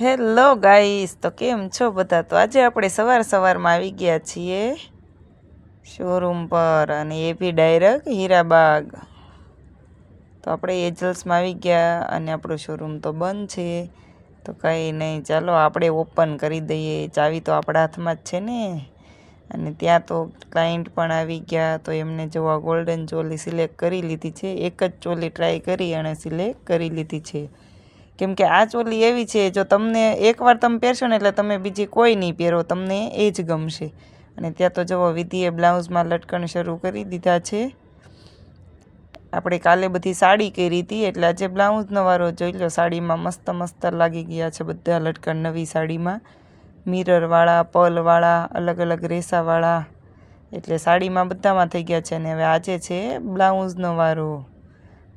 Hello guys, તો કેમ છો બધા? તો આજે આપણે સવાર સવારમાં આવી ગયા છીએ શોરૂમ પર અને એ બી ડાયરેક્ટ હીરાબાગ. તો આપણે એજલ્સમાં આવી ગયા અને આપણો શોરૂમ તો બંધ છે. તો કંઈ નહીં, ચાલો આપણે ઓપન કરી દઈએ. ચાવી તો આપણા હાથમાં જ છે ને. અને ત્યાં તો ક્લાયન્ટ પણ આવી ગયા, તો એમને જોવા ગોલ્ડન ચોલી સિલેક્ટ કરી લીધી છે. એક જ ચોલી ટ્રાય કરી અને સિલેક્ટ કરી લીધી છે. કેમ કે આ ચોલી એવી છે, જો તમને એકવાર તમે પહેરશો ને એટલે તમે બીજી કોઈ નહીં પહેરો, તમને એ જ ગમશે. અને ત્યાં તો જવો વિધિએ બ્લાઉઝમાં લટકણ શરૂ કરી દીધા છે. આપણે કાલે બધી સાડી કરી હતી, એટલે આજે બ્લાઉઝનો વારો જોઈ લો, સાડીમાં મસ્ત મસ્ત લાગી ગયા છે બધા લટકણ નવી સાડીમાં. મિરરવાળા પલવાળા અલગ અલગ રેસાવાળા એટલે સાડીમાં બધામાં થઈ ગયા છે, અને હવે આજે છે બ્લાઉઝનો વારો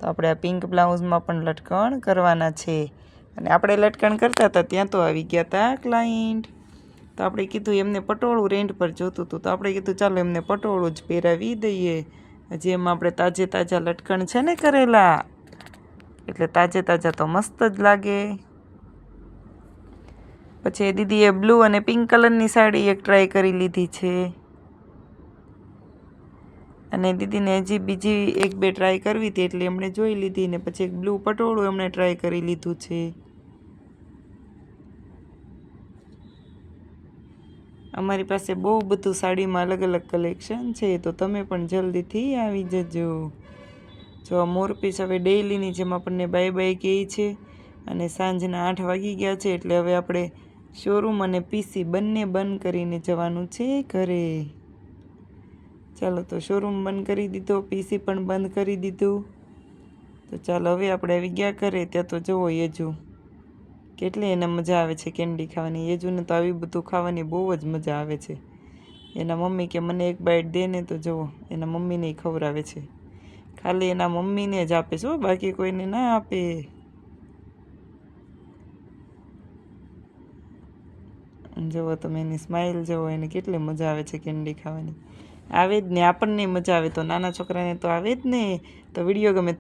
તો આપણે આ પિંક બ્લાઉઝમાં પણ લટકણ કરવાના છે. અને આપણે લટકણ કરતા હતા ત્યાં તો આવી ગયા હતા ક્લાયન્ટ તો આપણે કીધું એમને પટોળું રેન્ટ પર જોતું હતું. તો આપણે કીધું, ચાલો એમને પટોળું જ પહેરાવી દઈએ. હજી એમાં આપણે તાજે તાજા લટકણ છે ને કરેલા. એટલે તાજે તાજા તો મસ્ત જ લાગે. પછી દીદીએ બ્લુ અને પિંક કલરની સાડી એક ટ્રાય કરી લીધી છે. અને દીદીને હજી બીજી એક બે ટ્રાય કરવી હતી એટલે એમણે જોઈ લીધી ને પછી એક બ્લુ પટોળું એમણે ટ્રાય કરી લીધું છે. અમારી પાસે બહુ બધું સાડીમાં અલગ અલગ કલેક્શન છે, તો તમે પણ જલ્દીથી આવી જજો. જો આ મોરપીસ હવે ડેઈલીની જેમ આપણને બાય બાય કહે છે અને સાંજના આઠ વાગી ગયા છે એટલે હવે આપણે શોરૂમ અને પીસી બંને બંધ કરીને જવાનું છે ઘરે. ચાલો તો શોરૂમ બંધ કરી દીધો પીસી પણ બંધ કરી દીધું. તો ચાલો હવે આપણે આવી ગયા કરે ત્યાં તો જુઓ યજુ. કેટલી એને મજા આવે છે કેન્ડી ખાવાની. યજુને તો આવી બધું ખાવાની બહુ જ મજા આવે છે. એના મમ્મી કે મને એક બાઈટ દે ને તો જુઓ, એના મમ્મીને ખવડાવે છે. ખાલી એના મમ્મીને જ આપે છે બાકી કોઈને ના આપે. જુઓ તમે એની સ્માઇલ જુઓ એને કેટલી મજા આવે છે કેન્ડી ખાવાની. આવે જ ને, આપણને મજા આવે તો, નાના છોકરાને તો આવે જ ને. તો વીડિયો ગમે